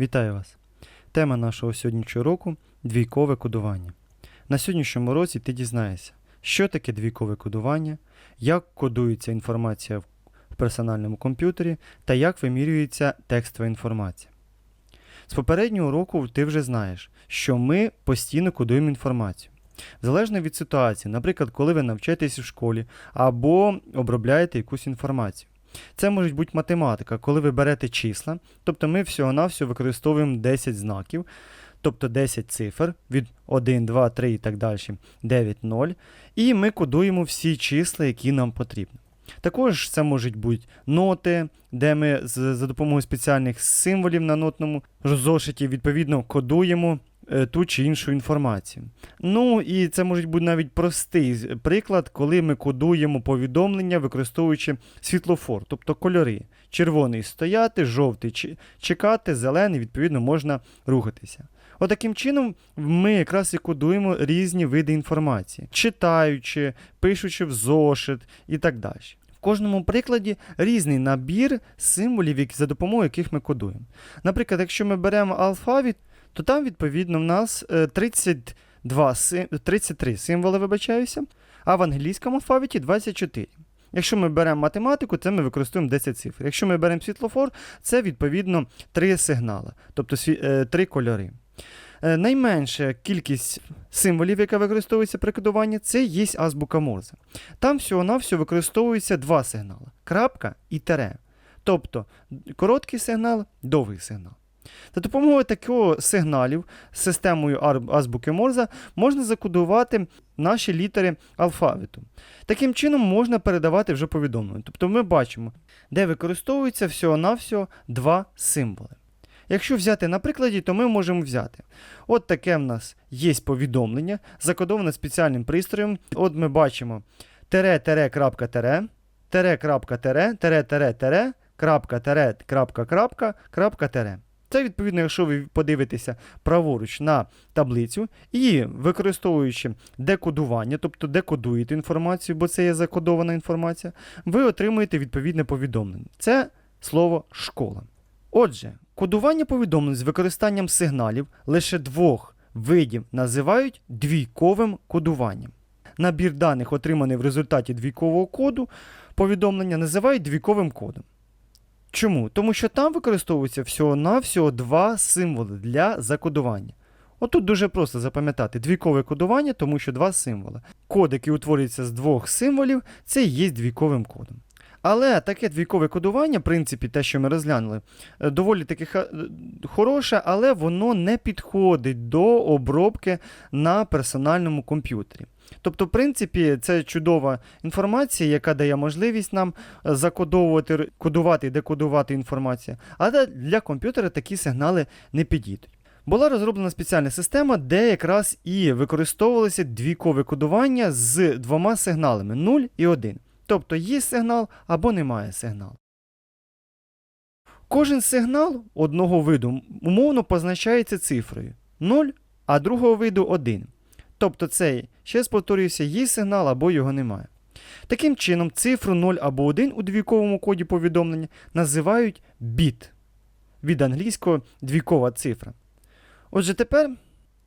Вітаю вас! Тема нашого сьогоднішнього року двійкове кодування. На сьогоднішньому році ти дізнаєшся, що таке двійкове кодування, як кодується інформація в персональному комп'ютері та як вимірюється текстова інформація. З попереднього року ти вже знаєш, що ми постійно кодуємо інформацію. Залежно від ситуації, наприклад, коли ви навчаєтесь у школі або обробляєте якусь інформацію. Це може бути математика, коли ви берете числа, тобто ми всього-навсього використовуємо 10 знаків, тобто 10 цифр від 1, 2, 3 і так далі, 9, 0, і ми кодуємо всі числа, які нам потрібні. Також це можуть бути ноти, де ми за допомогою спеціальних символів на нотному зошиті відповідно кодуємо ту чи іншу інформацію. Ну і це може бути навіть простий приклад, коли ми кодуємо повідомлення, використовуючи світлофор, тобто кольори. Червоний стояти, жовтий чекати, зелений, відповідно, можна рухатися. Отаким чином ми якраз і кодуємо різні види інформації, читаючи, пишучи в зошит і так далі. В кожному прикладі різний набір символів, за допомогою яких ми кодуємо. Наприклад, якщо ми беремо алфавіт, то там, відповідно, в нас е, 32, 33 символи, вибачаюся, а в англійському алфавіті 24. Якщо ми беремо математику, це ми використовуємо 10 цифр. Якщо ми беремо світлофор, це відповідно 3 сигнали, тобто е, 3 кольори. Е, Найменша кількість символів, яка використовується при кодуванні, це є азбука Морзе. Там всього-навсього використовується два сигнали: крапка і тере. Тобто короткий сигнал, довгий сигнал. За допомогою такого сигналів з системою азбуки Морзе можна закодувати наші літери алфавіту. Таким чином можна передавати вже повідомлення. Тобто ми бачимо, де використовується всього-навсього два символи. Якщо взяти на прикладі, то ми можемо взяти. От таке в нас є повідомлення, закодоване спеціальним пристроєм. От ми бачимо тере, тере, крапка, тере, тере, крапка, тере, тере, тере, тере, крапка, тере, крапка, крапка, крапка, тере. Це відповідно, якщо ви подивитеся праворуч на таблицю і використовуючи декодування, тобто декодуєте інформацію, бо це є закодована інформація, ви отримуєте відповідне повідомлення. Це слово школа. Отже, кодування повідомлень з використанням сигналів лише двох видів називають двійковим кодуванням. Набір даних, отриманий в результаті двійкового коду, повідомлення називають двійковим кодом. Чому? Тому що там використовується всього-навсього два символи для закодування. Отут дуже просто запам'ятати двійкове кодування, тому що два символи. Код, який утворюється з двох символів, це і є двійковим кодом. Але таке двійкове кодування, в принципі, те, що ми розглянули, е, доволі таки е, хороше, але воно не підходить до обробки на персональному комп'ютері. Тобто, в принципі, це чудова інформація, яка дає можливість нам е, закодовувати, кодувати і декодувати інформацію. Але для комп'ютера такі сигнали не підійдуть. Була розроблена спеціальна система, де якраз і використовувалося двійкове кодування з двома сигналами 0 і 1. Тобто є сигнал або немає сигналу. Кожен сигнал одного виду умовно позначається цифрою 0, а другого виду 1. Тобто цей, ще повторююся, є сигнал або його немає. Таким чином, цифру 0 або 1 у двійковому коді повідомлення називають біт від англійського двійкова цифра. Отже, тепер,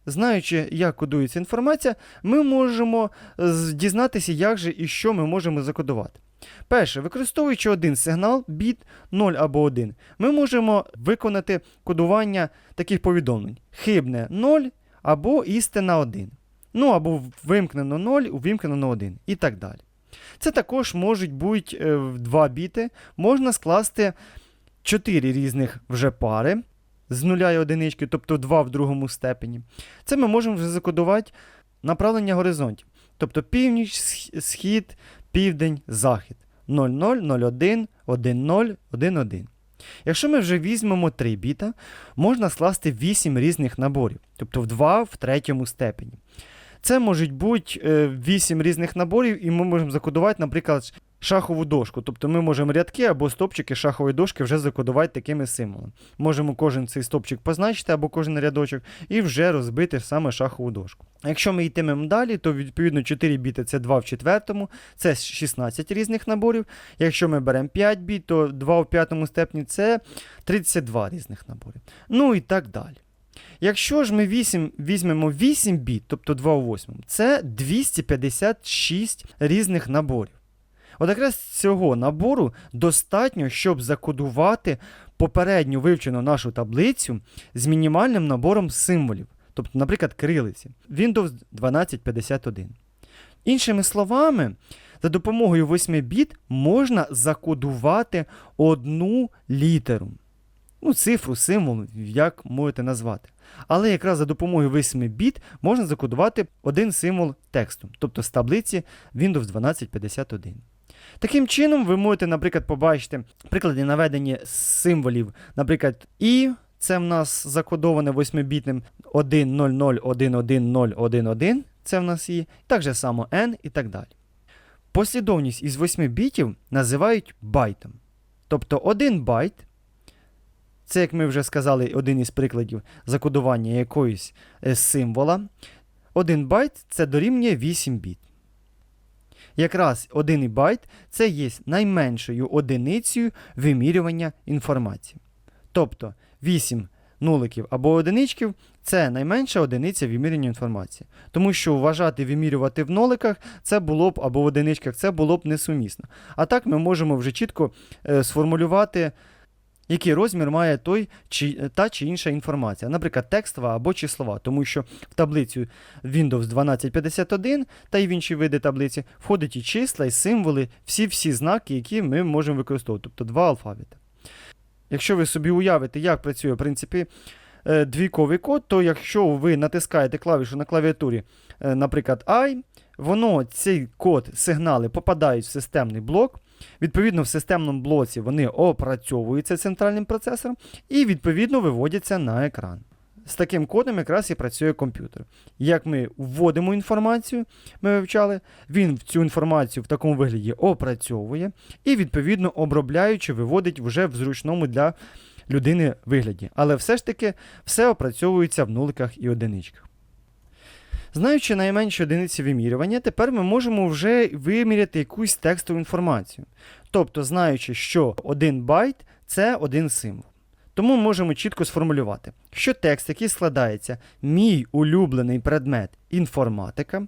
знаючи, як кодується інформація, ми можемо е, дізнатися, як же і що ми можемо закодувати. Перше, використовуючи один сигнал, біт 0 або 1, ми можемо виконати кодування таких повідомлень: хибне 0 або істина 1. Ну або вимкнено 0, увімкнено 1 і так далі. Це також можуть бути е, в два біти. Можна скласти 4 різних вже пари з нуля і одинички, тобто 2 в другому степені. Це ми можемо вже закодувати направлення горизонтів. Тобто північ, схід, південь, захід. 00, 01, 10, 11. Якщо ми вже візьмемо 3 біта, можна скласти 8 різних наборів, тобто в 2 в третьому степені. Це можуть бути е, 8 різних наборів, і ми можемо закодувати, наприклад, шахову дошку. Тобто ми можемо рядки або стопчики шахової дошки вже закодувати такими символами. Можемо кожен цей стопчик позначити або кожен рядочок і вже розбити саме шахову дошку. Якщо ми йтимемо далі, то відповідно 4 біти це 2 в четвертому, це 16 різних наборів. Якщо ми беремо 5 біт, то 2 в п'ятому степені це 32 різних наборів. Ну і так далі. Якщо ж ми 8, візьмемо 8 біт, тобто 2 у 8, це 256 різних наборів. От якраз цього набору достатньо, щоб закодувати попередньо вивчену нашу таблицю з мінімальним набором символів, тобто, наприклад, кирилиці. Windows 1251. Іншими словами, за допомогою 8 біт можна закодувати одну літеру. Ну, цифру, символ, як можете назвати. Але якраз за допомогою 8 біт можна закодувати один символ тексту, тобто з таблиці Windows 1251. Таким чином, ви можете, наприклад, побачити приклади наведення символів, наприклад, І, це в нас закодоване 8-бітним 100110111, це в нас І, так же само N і так далі. Послідовність із 8 бітів називають байтом. Тобто 1 байт це, як ми вже сказали, один із прикладів закодування якоїсь е, символа. 1 байт це дорівнює 8 біт. Якраз 1 байт це є найменшою одиницею вимірювання інформації. Тобто 8 нуликів або одиничків це найменша одиниця вимірювання інформації. Тому що вважати вимірювати в ноликах це було б або в одиничках це було б несумісно. А так ми можемо вже чітко е, сформулювати який розмір має той чи та чи інша інформація, наприклад, текстова або числова, тому що в таблицю Windows 1251 та й в інші види таблиці входять і числа, і символи, всі-всі знаки, які ми можемо використовувати, тобто два алфавіти. Якщо ви собі уявите, як працює в принципі е, двійковий код, то якщо ви натискаєте клавішу на клавіатурі, е, наприклад, I, воно цей код, сигнали попадають в системний блок. Відповідно, в системному блоці вони опрацьовуються центральним процесором і, відповідно, виводяться на екран. З таким кодом якраз і працює комп'ютер. Як ми вводимо інформацію, ми вивчали, він цю інформацію в такому вигляді опрацьовує і, відповідно, обробляючи, виводить вже в зручному для людини вигляді. Але все ж таки все опрацьовується в нуликах і одиничках. Знаючи найменші одиниці вимірювання, тепер ми можемо вже виміряти якусь текстову інформацію. Тобто, знаючи, що 1 байт це один символ. Тому можемо чітко сформулювати, що текст, який складається мій улюблений предмет інформатика,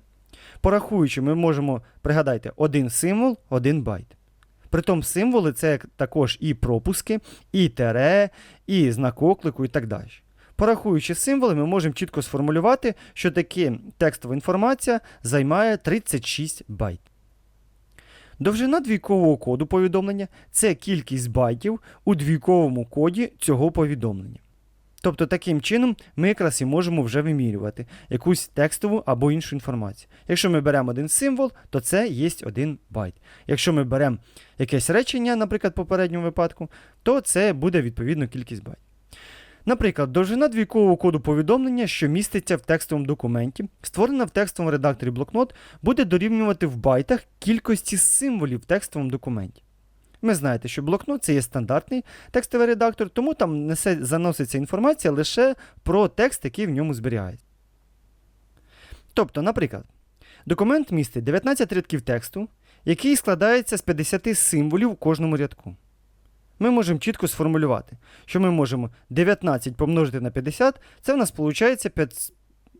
порахуючи, ми можемо пригадайте, один символ, один байт. Притом символи це також і пропуски, і тере, і знак оклику, і так далі. Порахуючи символи, ми можемо чітко сформулювати, що таки текстова інформація займає 36 байт. Довжина двійкового коду повідомлення це кількість байтів у двійковому коді цього повідомлення. Тобто, таким чином ми якраз і можемо вже вимірювати якусь текстову або іншу інформацію. Якщо ми беремо один символ, то це є один байт. Якщо ми беремо якесь речення, наприклад, в попередньому випадку, то це буде відповідно кількість байт. Наприклад, довжина двійкового коду повідомлення, що міститься в текстовому документі, створена в текстовому редакторі блокнот, буде дорівнювати в байтах кількості символів в текстовому документі. Ми знаєте, що блокнот це є стандартний текстовий редактор, тому там несе, заноситься інформація лише про текст, який в ньому зберігається. Тобто, наприклад, документ містить 19 рядків тексту, який складається з 50 символів у кожному рядку ми можемо чітко сформулювати, що ми можемо 19 помножити на 50, це в нас виходить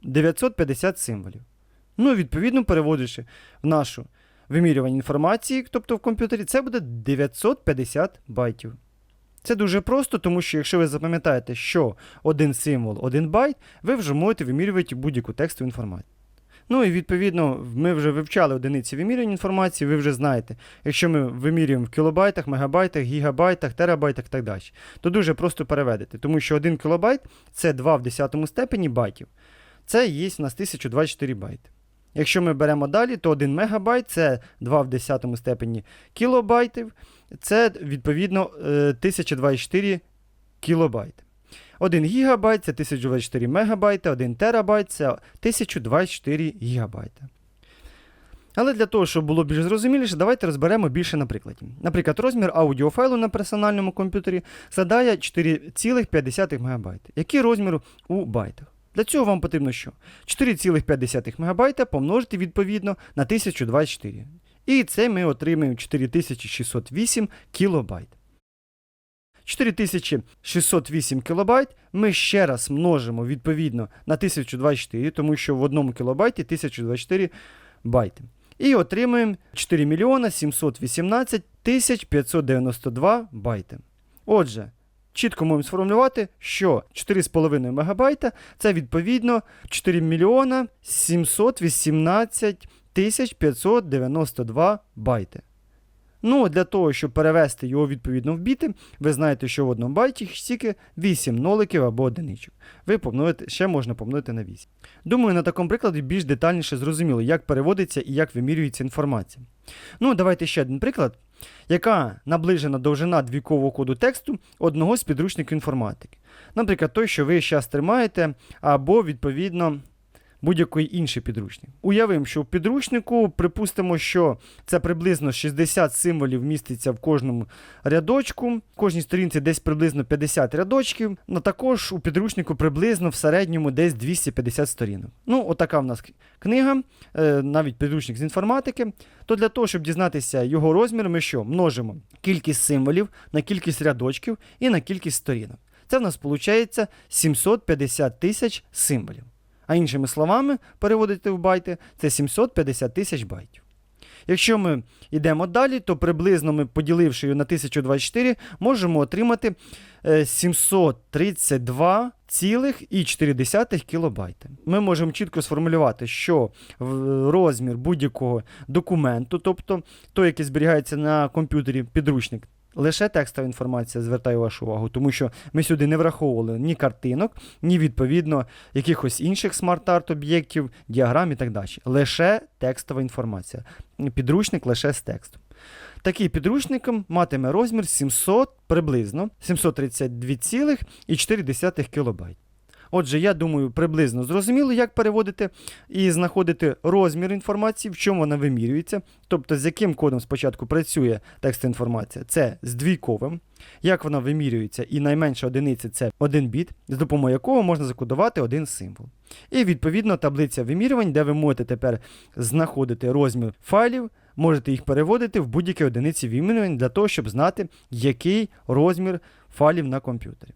950 символів. Ну, відповідно, переводячи в нашу вимірювання інформації, тобто в комп'ютері, це буде 950 байтів. Це дуже просто, тому що якщо ви запам'ятаєте, що один символ, один байт, ви вже можете вимірювати будь-яку текстову інформацію. Ну і відповідно, ми вже вивчали одиниці вимірювання інформації, ви вже знаєте, якщо ми вимірюємо в кілобайтах, мегабайтах, гігабайтах, терабайтах і так далі, то дуже просто переведете, тому що 1 кілобайт це 2 в 10 степені байтів. Це є у нас 1024 байти. Якщо ми беремо далі, то 1 мегабайт це 2 в 10 степені кілобайтів, це відповідно 1024 кілобайти. 1 ГБ це 1024 МБ, 1 ТБ це 1024 ГБ. Але для того, щоб було більш зрозуміліше, давайте розберемо більше на прикладі. Наприклад, розмір аудіофайлу на персональному комп'ютері складає 4,5 МБ. Який розмір у байтах? Для цього вам потрібно що? 4,5 МБ помножити відповідно на 1024. І це ми отримаємо 4608 кілобайт. 4608 кілобайт ми ще раз множимо відповідно на 1024, тому що в одному кілобайті 1024 байти. І отримуємо 4 мільйона 718 тисяч 592 байти. Отже, чітко можемо сформулювати, що 4,5 МБ це відповідно 4 мільйона 718 тисяч 592 байти. Ну, для того, щоб перевести його відповідно в біти, ви знаєте, що в одному байті стільки 8 ноликів або одиничок. Ви помножите, ще можна помножити на 8. Думаю, на такому прикладі більш детальніше зрозуміло, як переводиться і як вимірюється інформація. Ну, давайте ще один приклад. Яка наближена довжина двійкового коду тексту одного з підручників інформатики? Наприклад, той, що ви зараз тримаєте, або, відповідно, будь-який інший підручник. Уявимо, що в підручнику, припустимо, що це приблизно 60 символів міститься в кожному рядочку, в кожній сторінці десь приблизно 50 рядочків, ну також у підручнику приблизно в середньому десь 250 сторінок. Ну, отака в нас книга, е, навіть підручник з інформатики. То для того, щоб дізнатися його розмір, ми що? Множимо кількість символів на кількість рядочків і на кількість сторінок. Це в нас виходить 750 тисяч символів. А іншими словами, переводити в байти, це 750 тисяч байтів. Якщо ми йдемо далі, то приблизно ми, поділивши його на 1024, можемо отримати е, 732,4 кілобайти. Ми можемо чітко сформулювати, що розмір будь-якого документу, тобто той, який зберігається на комп'ютері, підручник, лише текстова інформація, звертаю вашу увагу, тому що ми сюди не враховували ні картинок, ні відповідно якихось інших смарт-арт об'єктів, діаграм і так далі. Лише текстова інформація. Підручник лише з текстом. Такий підручник матиме розмір 700 приблизно 732,4 кілобайт. Отже, я думаю, приблизно зрозуміло, як переводити і знаходити розмір інформації, в чому вона вимірюється, тобто з яким кодом спочатку працює текст інформація, це з двійковим, як вона вимірюється, і найменша одиниця це один біт, з допомогою якого можна закодувати один символ. І відповідно таблиця вимірювань, де ви можете тепер знаходити розмір файлів, можете їх переводити в будь-які одиниці вимірювань для того, щоб знати, який розмір файлів на комп'ютері.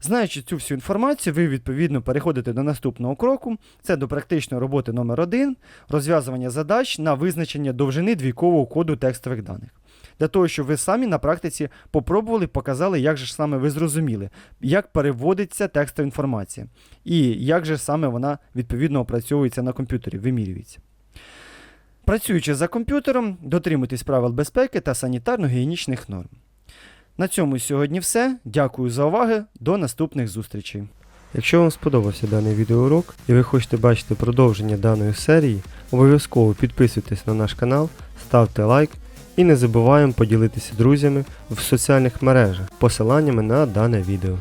Знаючи цю всю інформацію, ви відповідно переходите до наступного кроку. Це до практичної роботи номер 1 розв'язування задач на визначення довжини двійкового коду текстових даних. Для того, щоб ви самі на практиці попробували, показали, як же саме ви зрозуміли, як переводиться текстова інформація, і як же саме вона відповідно опрацьовується на комп'ютері, вимірюється. Працюючи за комп'ютером, дотримуйтесь правил безпеки та санітарно-гігієнічних норм. На цьому сьогодні все. Дякую за увагу. До наступних зустрічей. Якщо вам сподобався даний відеоурок і ви хочете бачити продовження даної серії, обов'язково підписуйтесь на наш канал, ставте лайк і не забуваємо поділитися друзями в соціальних мережах посиланнями на дане відео.